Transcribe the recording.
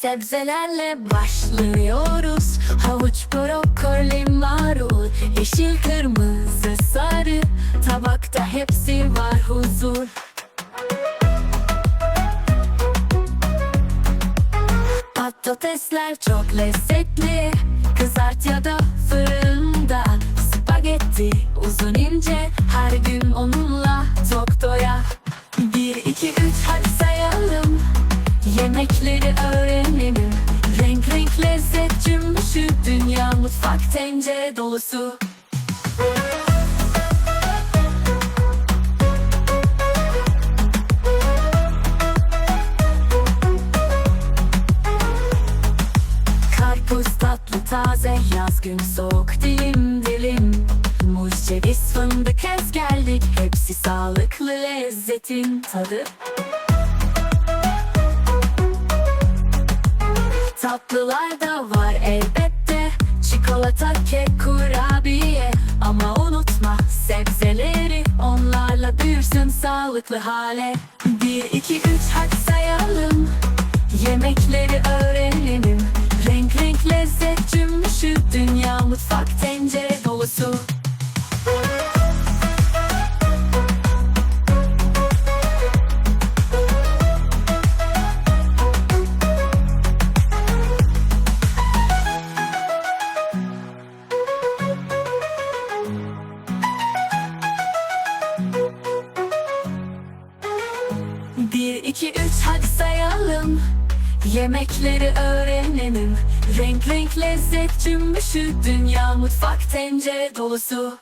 sebzelerle başlıyoruz. Havuç, brokoli, marul Yeşil, kırmızı, sarı. Tabakta hepsi var huzur. Patatesler çok lezzetli. Kızart ya da fırında Spagetti uzun ince. Her gün onunla Yemekleri öğrenelim. Renk renk lezzet cümbüşü. Dünya mutfak tencere dolusu. Karpuz tatlı taze yaz gün soğuk dilim dilim. Muz ceviz fındık ez geldik Hepsi sağlıklı lezzetin tadı Tatlılar da var elbette. Çikolata, kek, kurabiye. Ama unutma sebzeleri Onlarla büyürsün sağlıklı hale. Bir, iki, üç hadi sayalım. Yemekleri öğrenelim. Renk renk lezzet cümbüşü Dünya mutfak 2, 3 hadi sayalım. Yemekleri öğrenelim. Renk renk lezzet cümbüşü. Dünya mutfak tencere dolusu.